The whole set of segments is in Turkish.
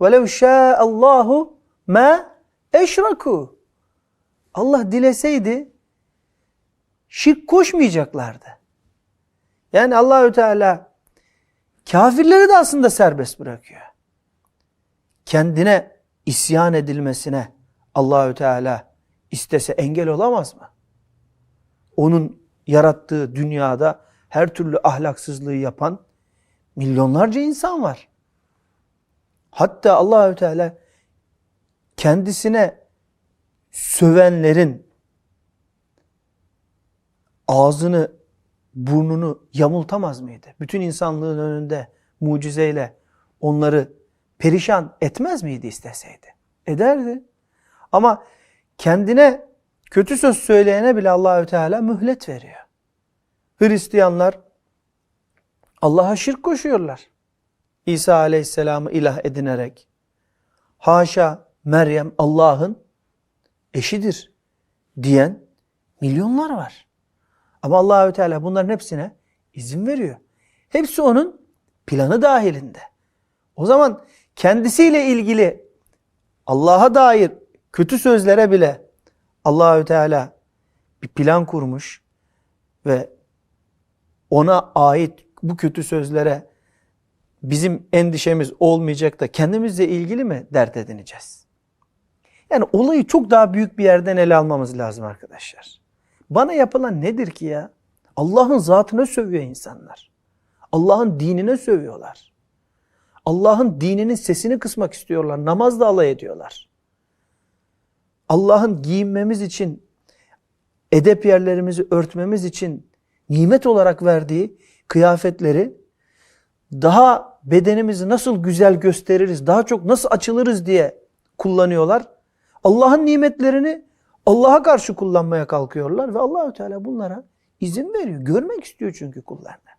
وَلَوْ شَاءَ اللّٰهُ مَا اَشْرَكُوا Allah dileseydi şirk koşmayacaklardı. Yani Allahü Teala kafirleri de aslında serbest bırakıyor. Kendine isyan edilmesine Allahü Teala istese engel olamaz mı? Onun yarattığı dünyada her türlü ahlaksızlığı yapan milyonlarca insan var. Hatta Allahü Teala kendisine sövenlerin ağzını, burnunu yamultamaz mıydı? Bütün insanlığın önünde mucizeyle onları perişan etmez miydi isteseydi? Ederdi. Ama kendine kötü söz söyleyene bile Allahü Teala mühlet veriyor. Hristiyanlar Allah'a şirk koşuyorlar. İsa Aleyhisselam'ı ilah edinerek. Haşa Meryem Allah'ın eşidir diyen milyonlar var. Ama Allahü Teala bunların hepsine izin veriyor. Hepsi onun planı dahilinde. O zaman kendisiyle ilgili Allah'a dair kötü sözlere bile Allahü Teala bir plan kurmuş ve ona ait bu kötü sözlere bizim endişemiz olmayacak da kendimizle ilgili mi dert edineceğiz? Yani olayı çok daha büyük bir yerden ele almamız lazım arkadaşlar. Bana yapılan nedir ki ya? Allah'ın zatına sövüyor insanlar. Allah'ın dinine sövüyorlar. Allah'ın dininin sesini kısmak istiyorlar. Namazla alay ediyorlar. Allah'ın giyinmemiz için, edep yerlerimizi örtmemiz için nimet olarak verdiği kıyafetleri daha bedenimizi nasıl güzel gösteririz, daha çok nasıl açılırız diye kullanıyorlar. Allah'ın nimetlerini Allah'a karşı kullanmaya kalkıyorlar ve Allahü Teala bunlara izin veriyor. Görmek istiyor çünkü kullarını.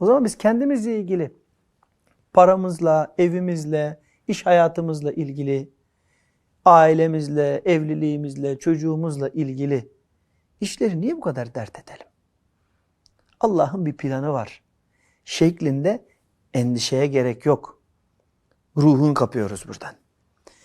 O zaman biz kendimizle ilgili paramızla, evimizle, iş hayatımızla ilgili, ailemizle, evliliğimizle, çocuğumuzla ilgili işleri niye bu kadar dert edelim? Allah'ın bir planı var. Şeklinde endişeye gerek yok. Ruhun kapıyoruz buradan.